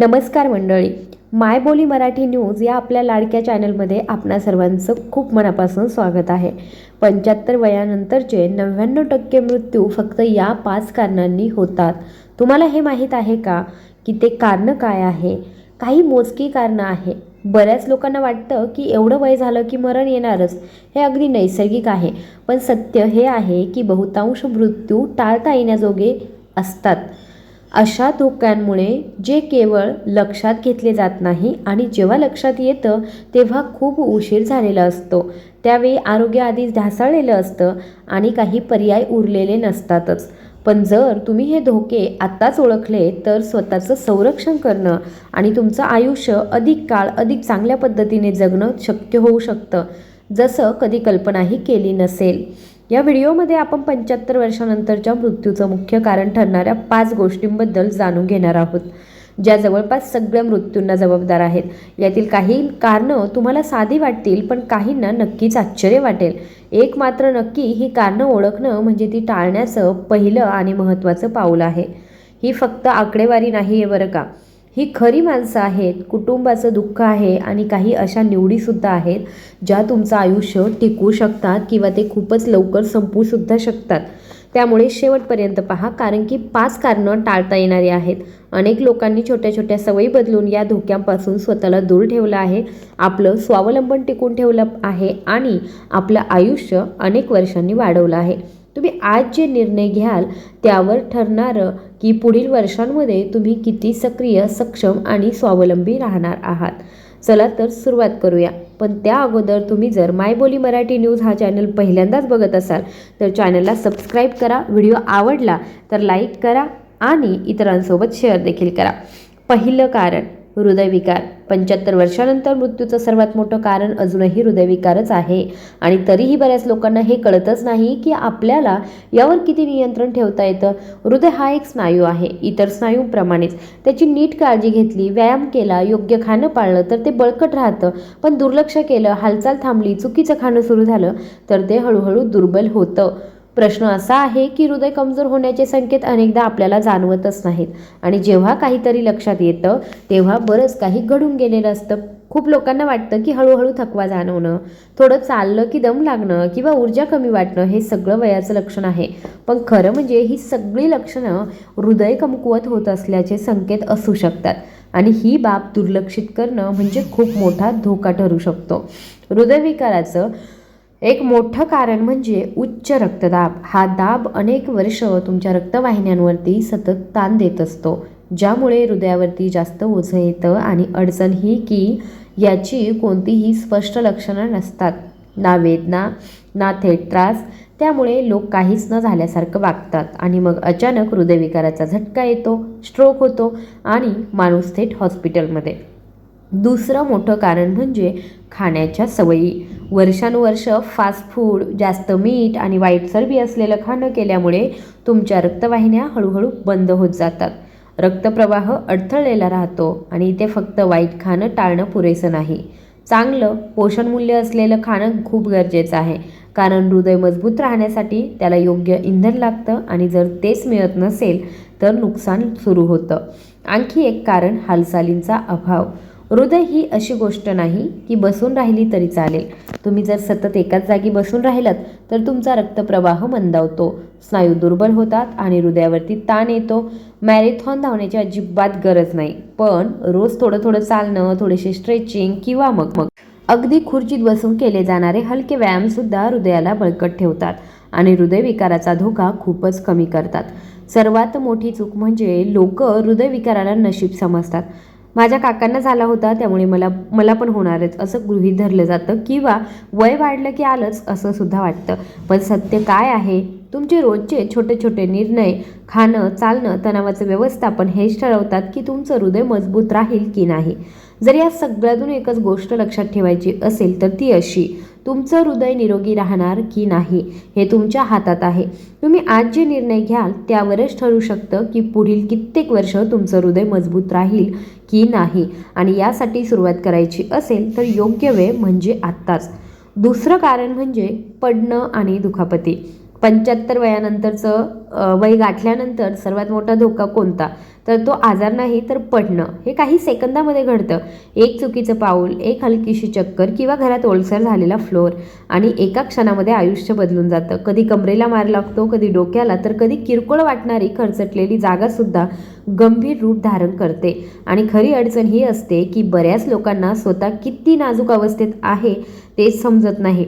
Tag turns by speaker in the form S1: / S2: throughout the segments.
S1: नमस्कार मंडळी. मायबोली मराठी न्यूज या आपल्या लाडक्या चॅनलमध्ये आपणा सर्वांचं खूप मनापासून स्वागत आहे. पंच्याहत्तर वयानंतरचे नव्याण्णव टक्के मृत्यू फक्त या पाच कारणांनी होतात. तुम्हाला हे माहीत आहे का? की ते कारणं काय आहे? काही मोजकी कारणं आहे. बऱ्याच लोकांना वाटतं की एवढं वय झालं की मरण येणारच हे अगदी नैसर्गिक आहे. पण सत्य हे आहे की बहुतांश मृत्यू टाळता येण्याजोगे असतात. अशा धोक्यांमुळे जे केवळ लक्षात घेतले जात नाही आणि जेव्हा लक्षात येतं तेव्हा खूप उशीर झालेला असतो. त्यावेळी आरोग्य आधीच ढासळलेलं असतं आणि काही पर्याय उरलेले नसतातच. पण जर तुम्ही हे धोके आत्ताच ओळखले तर स्वतःचं संरक्षण करणं आणि तुमचं आयुष्य अधिक काळ अधिक चांगल्या पद्धतीने जगणं शक्य होऊ शकतं जसं कधी कल्पनाही केली नसेल. या व्हिडिओमध्ये आपण पंच्याहत्तर वर्षानंतरच्या मृत्यूचं मुख्य कारण ठरणाऱ्या पाच गोष्टींबद्दल जाणून घेणार आहोत ज्या जवळपास सगळ्या मृत्यूंना जबाबदार आहेत. यातील काही कारणं तुम्हाला साधी वाटतील पण काहींना नक्कीच आश्चर्य वाटेल. एक मात्र नक्की ही कारणं ओळखणं म्हणजे ती टाळण्याचं पहिलं आणि महत्त्वाचं पाऊल आहे. ही फक्त आकडेवारी नाही आहे बरं का? ही खरी माणसं आहेत कुटुंबाचं दुःख आहे आणि काही अशा निवडीसुद्धा आहेत ज्या तुमचं आयुष्य टिकू शकतात किंवा ते खूपच लवकर संपूसुद्धा शकतात. त्यामुळे शेवटपर्यंत पहा कारण की पाच कारणं टाळता येणारी आहेत. अनेक लोकांनी छोट्या छोट्या सवयी बदलून या धोक्यांपासून स्वतःला दूर ठेवलं आहे आपलं स्वावलंबन टिकून ठेवलं आहे आणि आपलं आयुष्य अनेक वर्षांनी वाढवलं आहे. तुम्ही आज जे निर्णय घ्याल त्यावर ठरणारं की पुढील वर्षांमध्ये तुम्ही किती सक्रिय सक्षम आणि स्वावलंबी राहणार आहात. चला तर सुरुवात करूया. पण त्या अगोदर तुम्ही जर मायबोली मराठी न्यूज हा चॅनल पहिल्यांदाच बघत असाल तर चॅनलला सबस्क्राईब करा व्हिडिओ आवडला तर लाईक करा आणि इतरांसोबत शेअर देखील करा. पहिलं कारण हृदयविकार. पंच्याहत्तर वर्षानंतर मृत्यूचं सर्वात मोठं कारण अजूनही हृदयविकारच आहे. आणि तरीही बऱ्याच लोकांना हे कळतच नाही की आपल्याला यावर किती नियंत्रण ठेवता येतं. हृदय हा एक स्नायू आहे. इतर स्नायूप्रमाणेच. त्याची नीट काळजी घेतली व्यायाम केला योग्य खाणं पाळलं तर ते बळकट राहतं. पण दुर्लक्ष केलं हालचाल थांबली चुकीचं खाणं सुरू झालं तर ते हळूहळू दुर्बल होतं. प्रश्न असा आहे की हृदय कमजोर होण्याचे संकेत अनेकदा आपल्याला जाणवतच नाहीत. आणि जेव्हा काहीतरी लक्षात येतं तेव्हा बरंच काही घडून गेलेलं असतं. खूप लोकांना वाटतं की हळूहळू थकवा जाणवणं थोडं चाललं की दम लागणं किंवा ऊर्जा कमी वाटणं हे सगळं वयाचं लक्षण आहे. पण खरं म्हणजे ही सगळी लक्षणं हृदय कमकुवत होत असल्याचे संकेत असू शकतात. आणि ही बाब दुर्लक्षित करणं म्हणजे खूप मोठा धोका ठरू शकतो. हृदयविकाराचं एक मोठं कारण म्हणजे उच्च रक्तदाब. हा दाब अनेक वर्ष तुमच्या रक्तवाहिन्यांवरती सतत ताण देत असतो ज्यामुळे हृदयावरती जास्त ओझं येतं आणि अडचण ही की याची कोणतीही स्पष्ट लक्षणं नसतात. ना वेदना ना थेट त्रास त्यामुळे लोक काहीच न झाल्यासारखं वागतात आणि मग अचानक हृदयविकाराचा झटका येतो स्ट्रोक होतो आणि माणूस थेट हॉस्पिटलमध्ये दुसरं मोठं कारण म्हणजे खाण्याच्या सवयी. वर्षानुवर्ष फास्ट फूड जास्त मीठ आणि वाईट चरबी असलेलं खाणं केल्यामुळे तुमच्या रक्तवाहिन्या हळूहळू बंद होत जातात. रक्तप्रवाह अडथळलेला राहतो आणि इथे फक्त वाईट खाणं टाळणं पुरेसं नाही. चांगलं पोषणमूल्य असलेलं खाणं खूप गरजेचं आहे. कारण हृदय मजबूत राहण्यासाठी त्याला योग्य इंधन लागतं आणि जर तेच मिळत नसेल तर नुकसान सुरू होतं. आणखी एक कारण हालचालींचा अभाव. हृदय ही अशी गोष्ट नाही की बसून राहिली तरी चालेल. तुम्ही जर सतत एकाच जागी बसून राहिलात तर तुमचा रक्तप्रवाह मंदावतो. स्नायू दुर्बल होतात आणि हृदयावरती ताण येतो. मॅरेथॉन धावण्याची अजिबात गरज नाही पण रोज थोडं थोडं चालणं थोडेसे स्ट्रेचिंग किंवा मग मग. अगदी खुर्चीत बसून केले जाणारे हलके व्यायामसुद्धा हृदयाला बळकट ठेवतात आणि हृदयविकाराचा धोका खूपच कमी करतात. सर्वात मोठी चूक म्हणजे लोक हृदयविकाराला नशीब समजतात. माझ्या काकांना झाला होता त्यामुळे मला मला पण होणारच असं गृहीत धरलं जातं किंवा वय वाढलं की आलंच असं सुद्धा वाटतं. पण सत्य काय आहे? तुमचे रोजचे छोटे छोटे निर्णय खाणं चालणं तणावाचं व्यवस्थापन हेच ठरवतात की तुमचं हृदय मजबूत राहील की नाही. जर या सगळ्यातून एकच गोष्ट लक्षात ठेवायची असेल तर ती अशी तुमचं हृदय निरोगी राहणार की नाही हे तुमच्या हातात आहे. तुम्ही आज जे निर्णय घ्याल त्यावरच ठरू शकतं की पुढील कित्येक वर्ष तुमचं हृदय मजबूत राहील की नाही आणि यासाठी सुरुवात करायची असेल तर योग्य वेळ म्हणजे आत्ताच. दुसरं कारण म्हणजे पडणं आणि दुखापती. पंच्याहत्तर वयानंतरचं वय गाठल्यानंतर सर्वात मोठा धोका कोणता? तर तो आजार नाही तर पडणं. हे काही सेकंदामध्ये घडतं. एक चुकीचं पाऊल एक हलकीशी चक्कर किंवा घरात ओलसर झालेला फ्लोअर आणि एका क्षणामध्ये आयुष्य बदलून जातं. कधी कमरेला मार लागतो कधी डोक्याला तर कधी किरकोळ वाटणारी खरचटलेली जागासुद्धा गंभीर रूप धारण करते. आणि खरी अडचण ही असते की बऱ्याच लोकांना स्वतः किती नाजूक अवस्थेत आहे ते समजत नाही.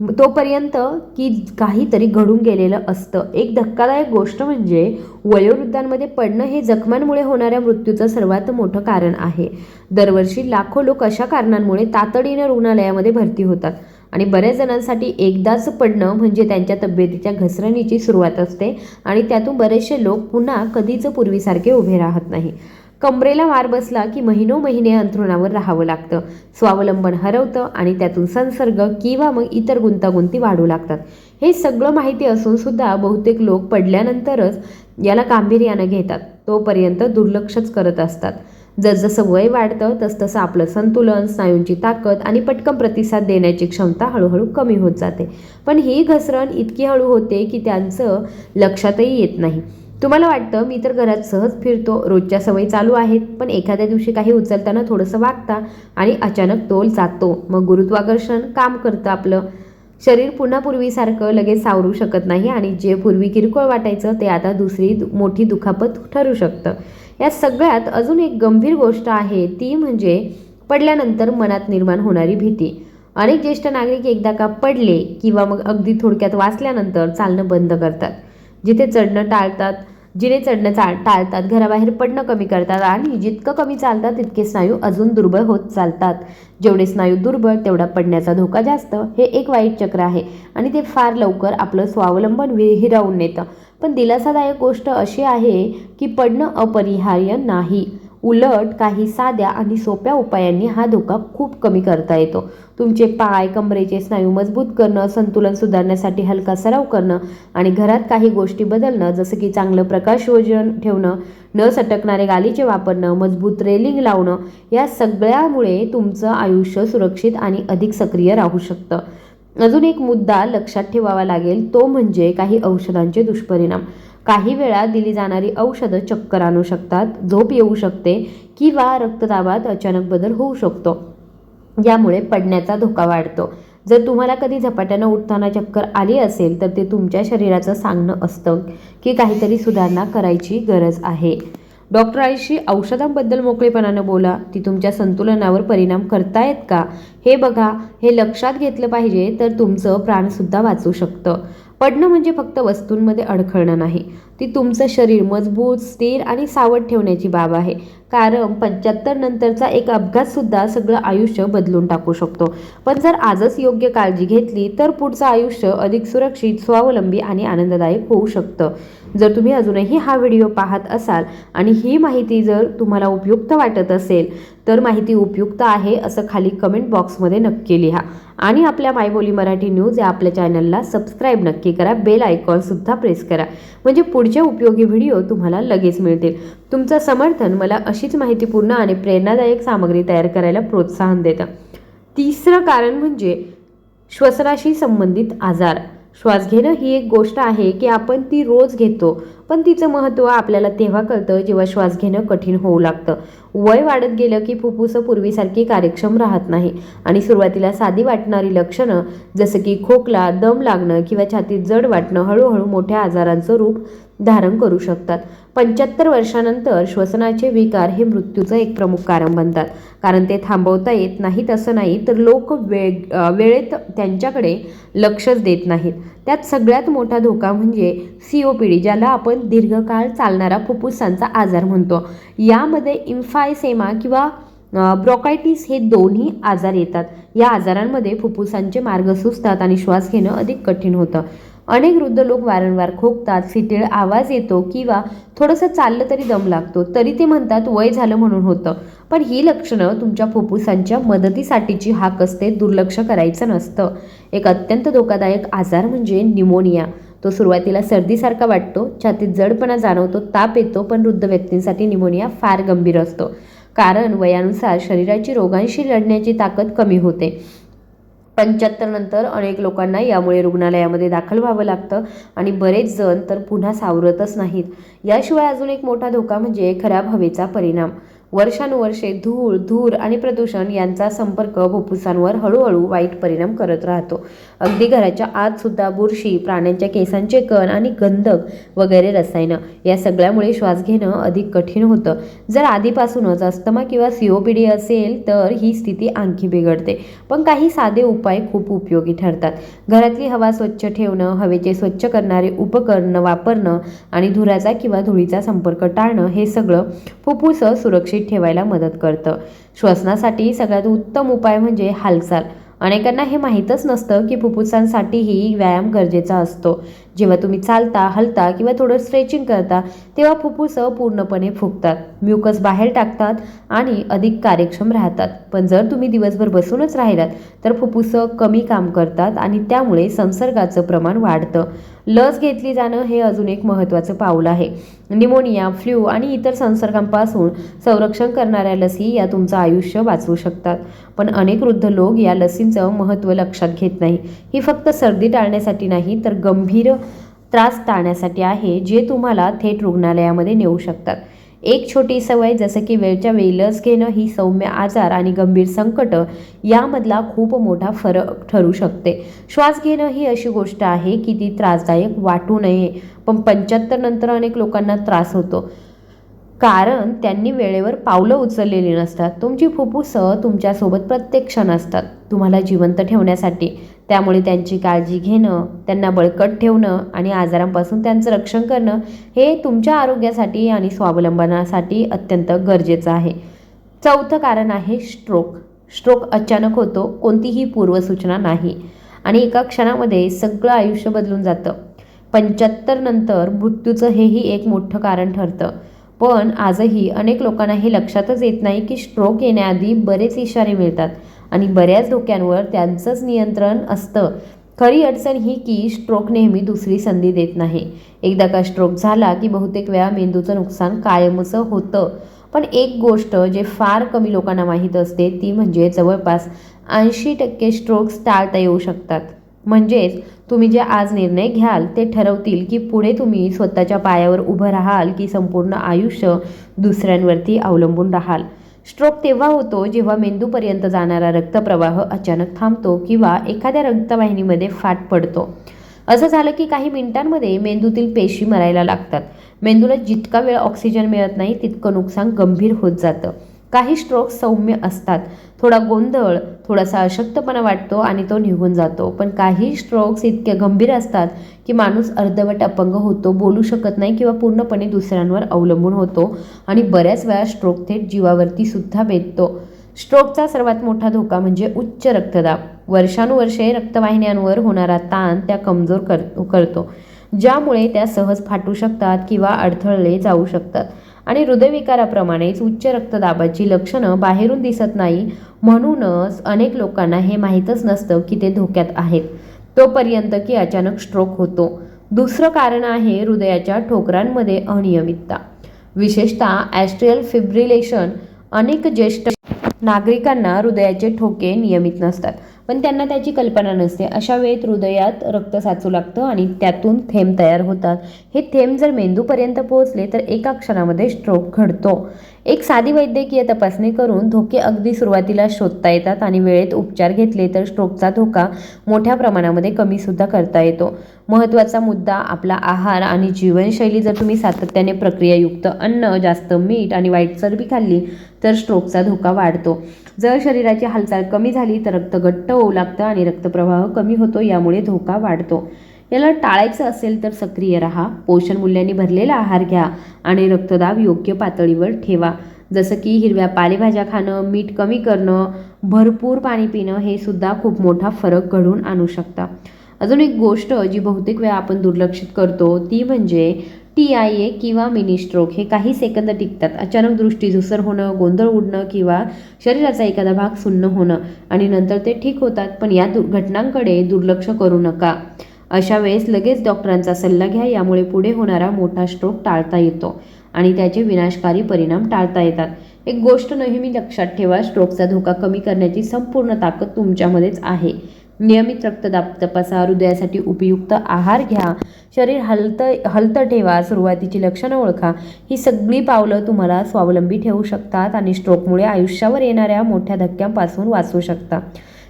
S1: तोपर्यंत की काहीतरी घडून गेलेलं असतं. एक धक्कादायक गोष्ट म्हणजे वयोवृद्धांमध्ये पडणं हे जखमांमुळे होणाऱ्या मृत्यूचं सर्वात मोठं कारण आहे. दरवर्षी लाखो लोक अशा कारणांमुळे तातडीनं रुग्णालयामध्ये भरती होतात आणि बऱ्याच जणांसाठी एकदाच पडणं म्हणजे त्यांच्या तब्येतीच्या घसरणीची सुरुवात असते आणि त्यातून बरेचसे लोक पुन्हा कधीच पूर्वीसारखे उभे राहत नाही. कमरेला वार बसला की महिनो महिने अंथरुणावर राहावं लागतं. स्वावलंबन हरवतं आणि त्यातून संसर्ग किंवा मग इतर गुंतागुंती वाढू लागतात. हे सगळं माहिती असून सुद्धा बहुतेक लोक पडल्यानंतरच याला गांभीर्यानं घेतात. तोपर्यंत दुर्लक्षच करत असतात. जसजसं वय वाढतं तसतसं आपलं संतुलन स्नायूंची ताकद आणि पटकन प्रतिसाद देण्याची क्षमता हळूहळू कमी होत जाते. पण ही घसरण इतकी हळू होते की त्यांचं लक्षातही येत नाही. तुम्हाला वाटतं मी तर घरात सहज फिरतो रोजच्या सवयी चालू आहेत पण एखाद्या दिवशी काही उचलताना थोडंसं वागता आणि अचानक तोल जातो. मग गुरुत्वाकर्षण काम करतं आपलं. शरीर पुन्हा पूर्वीसारखं लगेच सावरू शकत नाही आणि जे पूर्वी किरकोळ वाटायचं ते आता दुसरी दु- मोठी दुखापत ठरू शकतं. या सगळ्यात अजून एक गंभीर गोष्ट आहे ती म्हणजे पडल्यानंतर मनात निर्माण होणारी भीती. अनेक ज्येष्ठ नागरिक एकदा का पडले किंवा मग अगदी थोडक्यात वाचल्यानंतर चालणं बंद करतात. जिथे चढणं टाळतात जिने चढणं चा टाळतात घराबाहेर पडणं कमी करतात आणि जितकं कमी चालतात तितके स्नायू अजून दुर्बळ होत चालतात. जेवढे स्नायू दुर्बळ तेवढा पडण्याचा धोका जास्त. हे एक वाईट चक्र आहे आणि ते फार लवकर आपलं स्वावलंबन वि- हिरावून नेतं. पण दिलासादायक गोष्ट अशी आहे की पडणं अपरिहार्य नाही. उलट काही साध्या आणि सोप्या उपायांनी हा धोका खूप कमी करता येतो. तुमचे पाय कमरेचे स्नायू मजबूत करणं संतुलन सुधारण्यासाठी हलका सराव करणं आणि घरात काही गोष्टी बदलणं जसं की चांगलं प्रकाशयोजन ठेवणं न सटकणारे गालीचे वापरणं मजबूत रेलिंग लावणं या सगळ्यामुळे तुमचं आयुष्य सुरक्षित आणि अधिक सक्रिय राहू शकतं. अजून एक मुद्दा लक्षात ठेवावा लागेल तो म्हणजे काही औषधांचे दुष्परिणाम. काही वेळा दिली जाणारी औषधं चक्कर आणू शकतात झोप येऊ शकते किंवा रक्तदाबात अचानक बदल होऊ शकतो. यामुळे पडण्याचा धोका वाढतो. जर तुम्हाला कधी झपाट्यानं उठताना चक्कर आली असेल तर ते तुमच्या शरीराचं सांगणं असतं की काहीतरी सुधारणा करायची गरज आहे. डॉक्टरांशी औषधांबद्दल मोकळेपणानं बोला. ती तुमच्या संतुलनावर परिणाम करतायत का? हे बघा. हे लक्षात घेतलं पाहिजे तर तुमचं प्राणसुद्धा वाचू शकतं. पडणं म्हणजे फक्त वस्तूंमध्ये अडखळणं नाही. ती तुमचं शरीर मजबूत स्थिर आणि सावध ठेवण्याची बाब आहे. कारण पंच्याहत्तर नंतरचा एक अपघातसुद्धा सगळं आयुष्य बदलून टाकू शकतो. पण जर आजच योग्य काळजी घेतली तर पुढचं आयुष्य अधिक सुरक्षित स्वावलंबी आणि आनंददायक होऊ शकतं. जर तुम्ही अजूनही हा व्हिडिओ पाहत असाल आणि ही माहिती जर तुम्हाला उपयुक्त वाटत असेल तर माहिती उपयुक्त आहे असं खाली कमेंट बॉक्समध्ये नक्की लिहा. आणि आपल्या मायबोली मराठी न्यूज या आपल्या चॅनलला सबस्क्राईब नक्की करा बेल आयकॉनसुद्धा प्रेस करा. म्हणजे पुढचे उपयोगी व्हिडिओ तुम्हाला लगेच मिळतील. तुमचं समर्थन मला अशीच माहितीपूर्ण आणि प्रेरणादायक सामग्री तयार करायला प्रोत्साहन देतं. तिसरं कारण म्हणजे श्वसनाशी संबंधित आजार. श्वास घेणं ही एक गोष्ट आहे की आपण ती रोज घेतो. पण तिचं महत्त्व आपल्याला तेव्हा कळतं जेव्हा श्वास घेणं कठीण होऊ लागतं. वय वाढत गेलं की फुफ्फुसं पूर्वीसारखी कार्यक्षम राहत नाही. आणि सुरुवातीला साधी वाटणारी लक्षणं जसं की खोकला दम लागणं किंवा छातीत जड वाटणं हळूहळू मोठ्या आजारांचं रूप धारण करू शकतात. पंच्याहत्तर वर्षानंतर श्वसनाचे विकार हे मृत्यूचं एक प्रमुख कारण बनतात. कारण ते थांबवता येत नाहीत असं नाही तर लोक वेळ वेळेत त्यांच्याकडे लक्षच देत नाहीत. त्यात सगळ्यात मोठा धोका म्हणजे सी ओ पी डी ज्याला आपण दीर्घकाळ चालणारा फुफ्फुसांचा आजार म्हणतो. यामध्ये इम्फायसेमा किंवा ब्रॉकायटिस हे दोन्ही आजार येतात. या आजारांमध्ये फुफ्फुसांचे मार्ग सुचतात आणि श्वास घेणं अधिक कठीण होतं. अनेक वृद्ध लोक वारंवार खोकतात सिटीळ आवाज येतो किंवा थोडंसं चाललं तरी दम लागतो तरी ते म्हणतात वय झालं म्हणून होतं. पण ही लक्षणं तुमच्या फुफ्फुसांच्या मदतीसाठीची हाक असते दुर्लक्ष करायचं नसतं. एक अत्यंत धोकादायक आजार म्हणजे निमोनिया. तो सुरुवातीला सर्दीसारखा वाटतो छातीत जडपणा जाणवतो ताप येतो पण वृद्ध व्यक्तींसाठी निमोनिया फार गंभीर असतो. कारण वयानुसार शरीराची रोगांशी लढण्याची ताकद कमी होते. पंच्याहत्तर नंतर अनेक लोकांना यामुळे रुग्णालयामध्ये दाखल व्हावं लागतं आणि बरेच जण तर पुन्हा सावरतच नाहीत. याशिवाय अजून एक मोठा धोका म्हणजे खराब हवेचा परिणाम. वर्षानुवर्षे धूळ धूर आणि प्रदूषण यांचा संपर्क फुफ्फुसांवर हळूहळू वाईट परिणाम करत राहतो. अगदी घराच्या आतसुद्धा बुरशी प्राण्यांच्या केसांचे कण आणि गंधक वगैरे रसायनं या सगळ्यामुळे श्वास घेणं अधिक कठीण होतं. जर आधीपासूनच अस्थमा किंवा सीओपीडी असेल तर ही स्थिती आणखी बिघडते. पण काही साधे उपाय खूप उपयोगी ठरतात. घरातली हवा स्वच्छ ठेवणं हवेचे स्वच्छ करणारे उपकरणं वापरणं आणि धुराचा किंवा धुळीचा संपर्क टाळणं हे सगळं फुफ्फुसं सुरक्षित ठेवायला मदत करतं. श्वसनासाठी सगळ्यात उत्तम उपाय म्हणजे हालचाल. अनेकांना हे माहीतच नसतं की फुफ्फुसांसाठीही व्यायाम गरजेचा असतो. जेव्हा तुम्ही चालता हलता किंवा थोडं स्ट्रेचिंग करता तेव्हा फुफ्फुसं पूर्णपणे फुगतात. म्युकस बाहेर टाकतात आणि अधिक कार्यक्षम राहतात. पण जर तुम्ही दिवसभर बसूनच राहिलात तर फुफ्फुसं कमी काम करतात आणि त्यामुळे संसर्गाचं प्रमाण वाढतं. लस घेतली जाणं हे अजून एक महत्त्वाचं पाऊल आहे. निमोनिया फ्ल्यू आणि इतर संसर्गांपासून संरक्षण करणाऱ्या लसी या तुमचं आयुष्य वाचवू शकतात. पण अनेक वृद्ध लोक या लसींचं महत्त्व लक्षात घेत नाही. ही फक्त सर्दी टाळण्यासाठी नाही तर गंभीर त्रास टाळण्यासाठी आहे जे तुम्हाला थेट रुग्णालयामध्ये नेऊ शकतात. एक छोटी सवय जसं की वेळच्या वेळी लस घेणं ही सौम्य आजार आणि गंभीर संकट यामधला खूप मोठा फरक ठरू शकते. श्वास घेणं ही अशी गोष्ट आहे की ती त्रासदायक वाटू नये पण पंच्याहत्तर नंतर अनेक लोकांना त्रास होतो. कारण त्यांनी वेळेवर पावलं उचललेली नसतात. तुमची फुफ्फुसं तुमच्यासोबत प्रत्येक क्षण असतात तुम्हाला जिवंत ठेवण्यासाठी त्यामुळे त्यांची काळजी घेणं त्यांना बळकट ठेवणं आणि आजारांपासून त्यांचं रक्षण करणं हे तुमच्या आरोग्यासाठी आणि स्वावलंबनासाठी अत्यंत गरजेचं आहे. चौथं कारण आहे स्ट्रोक स्ट्रोक अचानक होतो कोणतीही पूर्वसूचना नाही. आणि एका क्षणामध्ये सगळं आयुष्य बदलून जातं. पंच्याहत्तर नंतर मृत्यूचं हेही एक मोठं कारण ठरतं. पण आजही अनेक लोकांना हे लक्षातच येत नाही की स्ट्रोक येण्याआधी बरेच इशारे मिळतात. आणि बऱ्याच धोक्यांवर त्यांचंच नियंत्रण असतं. खरी अडचण ही की स्ट्रोक नेहमी दुसरी संधी देत नाही. एकदा का स्ट्रोक झाला की बहुतेक वेळा मेंदूचं नुकसान कायमचं होतं. पण एक गोष्ट जे फार कमी लोकांना माहीत असते ती म्हणजे जवळपास ऐंशी टक्के स्ट्रोक्स टाळता येऊ शकतात. म्हणजेच तुम्ही जे आज निर्णय घ्याल ते ठरवतील की पुढे तुम्ही स्वतःच्या पायावर उभं राहाल की संपूर्ण आयुष्य दुसऱ्यांवरती अवलंबून राहाल. स्ट्रोक तेव्हा होतो जेव्हा मेंदूपर्यंत जाणारा रक्तप्रवाह अचानक थांबतो किंवा एखाद्या रक्तवाहिनीमध्ये फाट पडतो. असं झालं की काही मिनिटांमध्ये मेंदूतील पेशी मरायला लागतात. मेंदूला जितका वेळ ऑक्सिजन मिळत नाही तितकं नुकसान गंभीर होत जातं. काही स्ट्रोक सौम्य असतात. थोडा गोंधळ थोडासा अशक्तपणा वाटतो आणि तो निघून जातो. पण काही स्ट्रोक्स इतके गंभीर असतात की माणूस अर्धवट अपंग होतो बोलू शकत नाही किंवा पूर्णपणे दुसऱ्यांवर अवलंबून होतो आणि बऱ्याच वेळा स्ट्रोक थेट जीवावरती सुद्धा बेततो स्ट्रोकचा सर्वात मोठा धोका म्हणजे उच्च रक्तदाब. वर्षानुवर्षे रक्तवाहिन्यांवर होणारा ताण त्या कमजोर कर करतो ज्यामुळे त्या सहज फाटू शकतात किंवा अडथळले जाऊ शकतात. आणि हृदयविकाराप्रमाणेच उच्च रक्तदाबाची लक्षणं बाहेरून दिसत नाही. म्हणूनच अनेक लोकांना हे माहीतच नसतं की ते धोक्यात आहेत. तोपर्यंत की अचानक स्ट्रोक होतो. दुसरं कारण आहे हृदयाच्या ठोकरांमध्ये अनियमितता. विशेषतः ॲस्ट्रियल फिब्रिलेशन अनेक ज्येष्ठ नागरिकांना हृदयाचे ठोके नियमित नसतात. पण त्यांना त्याची कल्पना नसते. अशा वेळेत हृदयात रक्त साचू लागतं आणि त्यातून थेंब तयार होतात. हे थेंब जर मेंदूपर्यंत पोहोचले तर एका क्षणामध्ये स्ट्रोक घडतो. एक साधी वैद्यकीय तपासणी करून धोके अगदी सुरुवातीला शोधता येतात आणि वेळेत उपचार घेतले तर स्ट्रोकचा धोका मोठ्या प्रमाणामध्ये कमीसुद्धा करता येतो. महत्त्वाचा मुद्दा आपला आहार आणि जीवनशैली. जर तुम्ही सातत्याने प्रक्रियायुक्त अन्न जास्त मीठ आणि वाईट चरबी खाल्ली तर स्ट्रोकचा धोका वाढतो. जर शरीराची हालचाल कमी झाली तर रक्त घट्ट होऊ लागतं आणि रक्तप्रवाह कमी होतो यामुळे धोका वाढतो. याला टाळायचं असेल तर सक्रिय राहा. पोषण मूल्यांनी भरलेला आहार घ्या आणि रक्तदाब योग्य पातळीवर ठेवा. जसं की हिरव्या पालेभाज्या खाणं मीठ कमी करणं भरपूर पाणी पिणं हे सुद्धा खूप मोठा फरक घडून आणू शकता. अजून एक गोष्ट जी बहुतेक वेळा आपण दुर्लक्षित करतो ती म्हणजे टी आय ए किंवा मिनी स्ट्रोक हे काही सेकंद टिकतात. अचानक दृष्टी धुसर होणं गोंधळ उडणं किंवा शरीराचा एखादा भाग सुन्न होणं आणि नंतर ते ठीक होतात. पण या दु घटनांकडे दुर्लक्ष करू नका. अशा वेळेस लगेच डॉक्टरांचा सल्ला घ्या यामुळे पुढे होणारा मोठा स्ट्रोक टाळता येतो आणि त्याचे विनाशकारी परिणाम टाळता येतात. एक गोष्ट नेहमी लक्षात ठेवा स्ट्रोकचा धोका कमी करण्याची संपूर्ण ताकद तुमच्यामध्येच आहे. नियमित रक्तदाब तपासा हृदयासाठी उपयुक्त आहार घ्या शरीर हलतं हलतं ठेवा सुरुवातीची लक्षणं ओळखा. ही सगळी पावलं तुम्हाला स्वावलंबी ठेवू शकतात आणि स्ट्रोकमुळे आयुष्यावर येणाऱ्या मोठ्या धक्क्यांपासून वाचू शकता.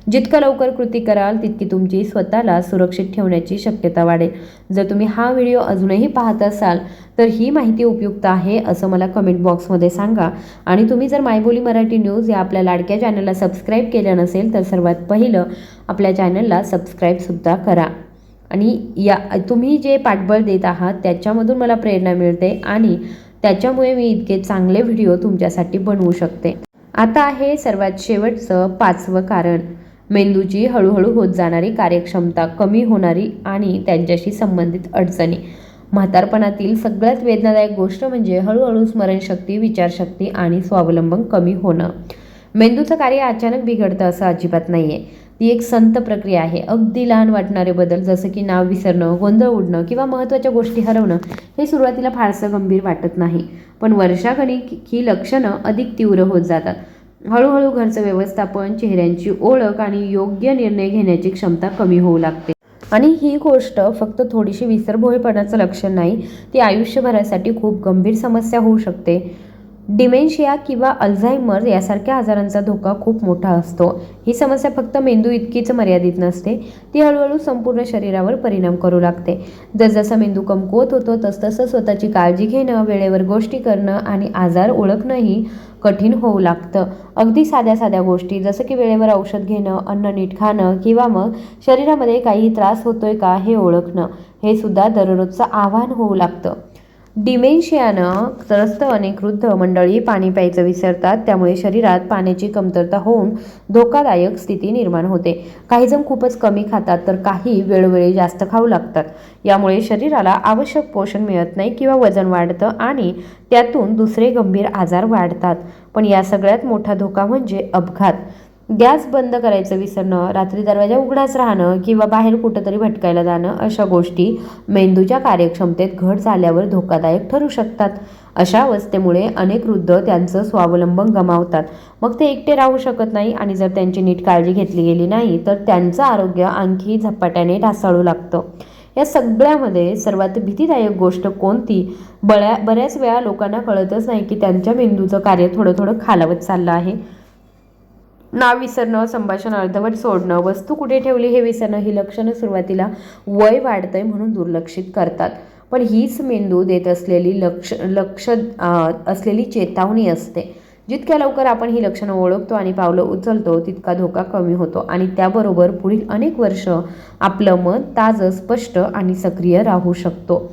S1: जितकं लवकर कृती कराल तितकी तुमची स्वतःला सुरक्षित ठेवण्याची शक्यता वाढेल. जर तुम्ही हा व्हिडिओ अजूनही पाहत असाल तर ही माहिती उपयुक्त आहे असं मला कमेंट बॉक्समध्ये सांगा. आणि तुम्ही जर मायबोली मराठी न्यूज या आपल्या लाडक्या चॅनलला सबस्क्राईब केलं नसेल तर सर्वात पहिलं आपल्या चॅनलला सबस्क्राईबसुद्धा करा. आणि या तुम्ही जे पाठबळ देत आहात त्याच्यामधून मला प्रेरणा मिळते आणि त्याच्यामुळे मी इतके चांगले व्हिडिओ तुमच्यासाठी बनवू शकते. आता आहे सर्वात शेवटचं पाचवं कारण. मेंदूची हळूहळू होत जाणारी कार्यक्षमता कमी होणारी आणि त्यांच्याशी संबंधित अडचणी. म्हातारपणातील सगळ्यात वेदनादायक गोष्ट म्हणजे हळूहळू स्मरणशक्ती विचारशक्ती आणि स्वावलंबन कमी होणं. मेंदूचं कार्य अचानक बिघडतं असं अजिबात नाही आहे ती एक संत प्रक्रिया आहे. अगदी लहान वाटणारे बदल जसं की नाव विसरणं गोंधळ उडणं किंवा महत्त्वाच्या गोष्टी हरवणं हे सुरुवातीला फारसं गंभीर वाटत नाही. पण वर्षागणिक ही लक्षणं अधिक तीव्र होत जातात. हळूहळू घरचं व्यवस्थापन चेहऱ्यांची ओळख आणि योग्य निर्णय घेण्याची क्षमता कमी होऊ लागते. आणि ही गोष्ट फक्त थोडीशी विसरभोळेपणाचं लक्षण नाही ती आयुष्यभरासाठी खूप गंभीर समस्या होऊ शकते. डिमेन्शिया किंवा अल्झायमर यासारख्या आजारांचा धोका खूप मोठा असतो. ही समस्या फक्त मेंदू इतकीच मर्यादित नसते ती हळूहळू संपूर्ण शरीरावर परिणाम करू लागते. जसजसा मेंदू कमकुवत होतो तसतसं स्वतःची काळजी घेणं वेळेवर गोष्टी करणं आणि आजार ओळखणंही कठीण होऊ लागतं. अगदी साध्या साध्या गोष्टी जसं की वेळेवर औषध घेणं अन्न नीट खाणं किंवा मग शरीरामध्ये काही त्रास होतोय का हे ओळखणं हे सुद्धा दररोजचं आव्हान होऊ लागतं. डिमेन्शियानं त्रस्त अनेक वृद्ध मंडळी पाणी प्यायचं विसरतात त्यामुळे शरीरात पाण्याची कमतरता होऊन धोकादायक स्थिती निर्माण होते. काही जण खूपच कमी खातात तर काही वेळोवेळी जास्त खाऊ लागतात. यामुळे शरीराला आवश्यक पोषण मिळत नाही किंवा वजन वाढतं आणि त्यातून दुसरे गंभीर आजार वाढतात. पण या सगळ्यात मोठा धोका म्हणजे अपघात. गॅस बंद करायचं विसरणं रात्री दरवाजा उघडाच राहणं किंवा बाहेर कुठंतरी भटकायला जाणं अशा गोष्टी मेंदूच्या कार्यक्षमतेत घट झाल्यावर धोकादायक ठरू शकतात. अशा अवस्थेमुळे अनेक वृद्ध त्यांचं स्वावलंबन गमावतात. मग ते एकटे राहू शकत नाही आणि जर त्यांची नीट काळजी घेतली गेली नाही तर त्यांचं आरोग्य आणखी झपाट्याने ढासाळू लागतं. या सगळ्यामध्ये सर्वात भीतीदायक गोष्ट कोणती? बऱ्या बऱ्याच वेळा लोकांना कळतच नाही की त्यांच्या मेंदूचं कार्य थोडं थोडं खालावत चाललं आहे. नाव विसरणं संभाषण अर्धवट सोडणं वस्तू कुठे ठेवली हे विसरणं ही लक्षणं सुरुवातीला वय वाढतंय म्हणून दुर्लक्षित करतात. पण हीच मेंदू देत असलेली लक्ष लक्ष असलेली चेतावणी असते. जितक्या लवकर आपण ही लक्षणं ओळखतो आणि पावलं उचलतो तितका धोका कमी होतो आणि त्याबरोबर पुढील अनेक वर्ष आपलं मन ताजं स्पष्ट आणि सक्रिय राहू शकतो.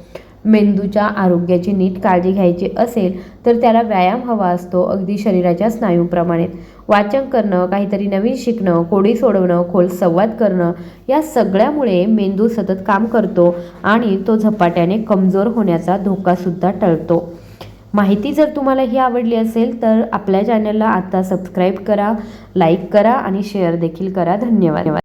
S1: मेंदूच्या आरोग्याची नीट काळजी घ्यायची असेल तर त्याला व्यायाम हवा असतो अगदी शरीराच्या स्नायूप्रमाणे. वाचन करणं काहीतरी नवीन शिकणं कोडी सोडवणं खोल संवाद करणं या सगळ्यामुळे मेंदू सतत काम करतो आणि तो झपाट्याने कमजोर होण्याचा धोकासुद्धा टळतो. माहिती जर तुम्हाला ही आवडली असेल तर आपल्या चॅनलला आता सबस्क्राईब करा लाईक करा आणि शेअर देखील करा. धन्यवाद.